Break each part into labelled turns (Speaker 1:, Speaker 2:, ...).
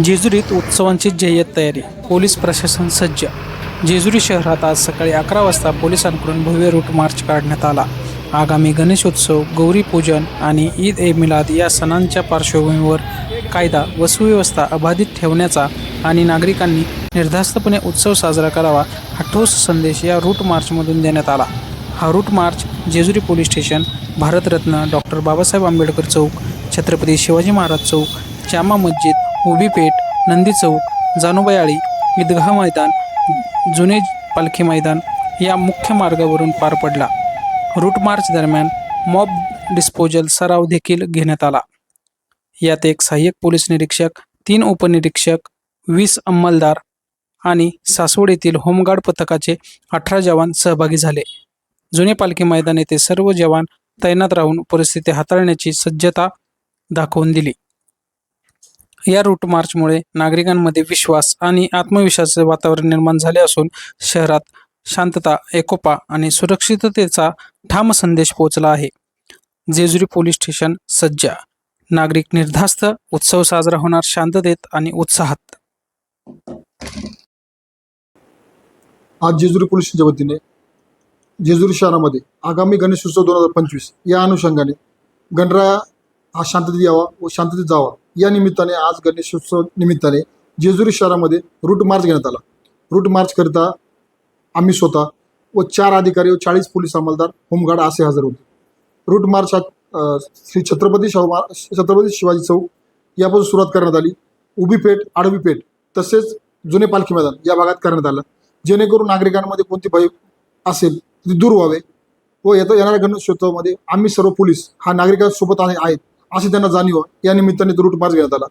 Speaker 1: जेजुरीत उत्सवांची जय्यत तयारी. पोलीस प्रशासन सज्ज. जेजुरी शहरात आज सकाळी अकरा वाजता पोलिसांकडून भव्य रूट मार्च काढण्यात आला. आगामी गणेशोत्सव गौरी पूजन आणि ईद ए मिलाद या सणांच्या पार्श्वभूमीवर कायदा व सुव्यवस्था अबाधित ठेवण्याचा आणि नागरिकांनी निर्धास्तपणे उत्सव साजरा करावा हा ठोस संदेश या रूट मार्चमधून देण्यात आला. हा route march Jejuri police station Bharat Ratna doctor Babasaheb Ambedkar Chowk Chhatrapati Shivaji Maharaj Chowk Jama Masjid Ubhi Peth Nandi चौक जानोबायाळी ईदगाह मैदान जुने पालखी मैदान या मुख्य मार्गावरून पार पडला. रूट मार्च दरम्यान मॉब डिस्पोजल सराव देखील घेण्यात आला. यात एक सहाय्यक पोलीस निरीक्षक तीन उपनिरीक्षक वीस अंमलदार आणि सासवड येथील होमगार्ड पथकाचे अठरा जवान सहभागी झाले. जुने पालखी मैदान येथे सर्व जवान तैनात राहून परिस्थिती हाताळण्याची सज्जता दाखवून दिली. या रूट मार्चमुळे नागरिकांमध्ये विश्वास आणि आत्मविश्वासाचे वातावरण निर्माण झाले असून शहरात शांतता एकोपा आणि सुरक्षिततेचा ठाम संदेश पोहोचला आहे. जेजुरी पोलीस स्टेशन सज्जा नागरिक निर्धास्त उत्सव साजरा होणार शांततेत आणि उत्साहात.
Speaker 2: आज जेजुरी पोलीस वतीने जेजुरी शहरामध्ये आगामी गणेशोत्सव दोन हजार पंचवीस या अनुषंगाने गणराया हा शांततेत यावा व शांततेत जावा या निमित्ताने आज गणेशोत्सव निमित्ताने जेजुरी शहरामध्ये रूट मार्च घेण्यात आला. रूट मार्चकरिता आम्ही स्वतः व चार अधिकारी व चाळीस पोलीस अंमलदार होमगार्ड असे हजर होते. रूट मार्च हा श्री छत्रपती शाहू छत्रपती शिवाजी चौक यापासून सुरुवात करण्यात आली. उभी पेठ आडवी पेठ तसेच जुने पालखी मैदान या भागात करण्यात आलं. जेणेकरून नागरिकांमध्ये कोणती भय असेल ती दूर व्हावे व येता येणाऱ्या गणेशोत्सवामध्ये आम्ही सर्व पोलीस हा नागरिकांसोबत आहेत अशी त्यांना जाणीव या निमित्ताने तो रूट मार्च घेण्यात आला.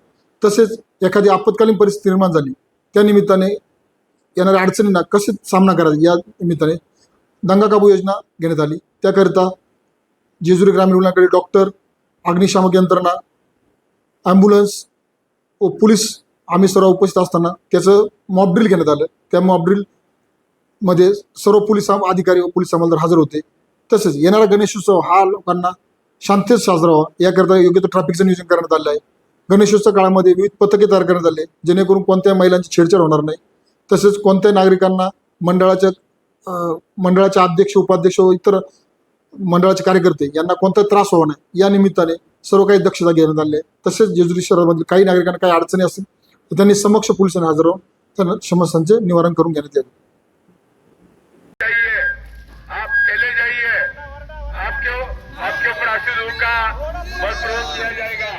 Speaker 2: तसेच एखादी आपत्कालीन परिस्थिती निर्माण झाली त्या निमित्ताने येणाऱ्या अडचणींना कसे सामना करायचा या निमित्ताने दंगा काबू योजना घेण्यात आली. त्याकरिता जेजुरी ग्रामीण रुग्णाकडे डॉक्टर अग्निशामक यंत्रणा ॲम्ब्युलन्स व पोलीस आम्ही सर्व उपस्थित असताना त्याचं मॉबड्रिल घेण्यात आलं. त्या मॉबड्रिलमध्ये सर्व पोलीस आम- अधिकारी व पोलीस अंमलदार हजर होते. तसेच येणारा गणेशोत्सव हा लोकांना शांतीत साजरा व्हावा. याकरता योग्य तो ट्रॅफिकचं नियोजन करण्यात आलं आहे गणेशोत्सव काळामध्ये विविध पथके तयार करण्यात आले. जेणेकरून कोणत्याही महिलांची छेडछाड होणार नाही. तसेच कोणत्याही नागरिकांना मंडळाच्या मंडळाचे अध्यक्ष उपाध्यक्ष व इतर मंडळाचे कार्यकर्ते यांना कोणता त्रास होऊ नये या निमित्ताने सर्व काही दक्षता घेण्यात आली आहे. तसेच जेजुरी शहरामधील काही नागरिकांना काही अडचणी असतील तर त्यांनी समक्ष पोलिसांना हजर राहून त्यांना समस्यांचे निवारण करून घेण्यात येईल
Speaker 3: आपके आपके ऊपर आशीष होगा प्रयोग किया जाएगा।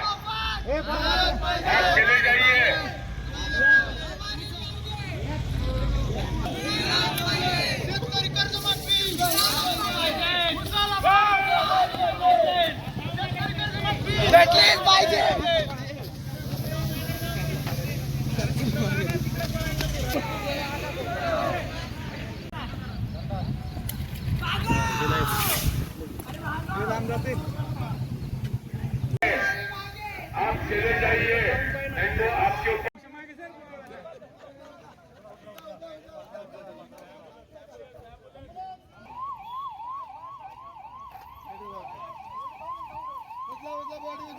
Speaker 3: आप चले जाइए।
Speaker 4: भेटलीच पाहिजे
Speaker 3: आप चले जाइए नहीं
Speaker 4: बॉडी बॉडी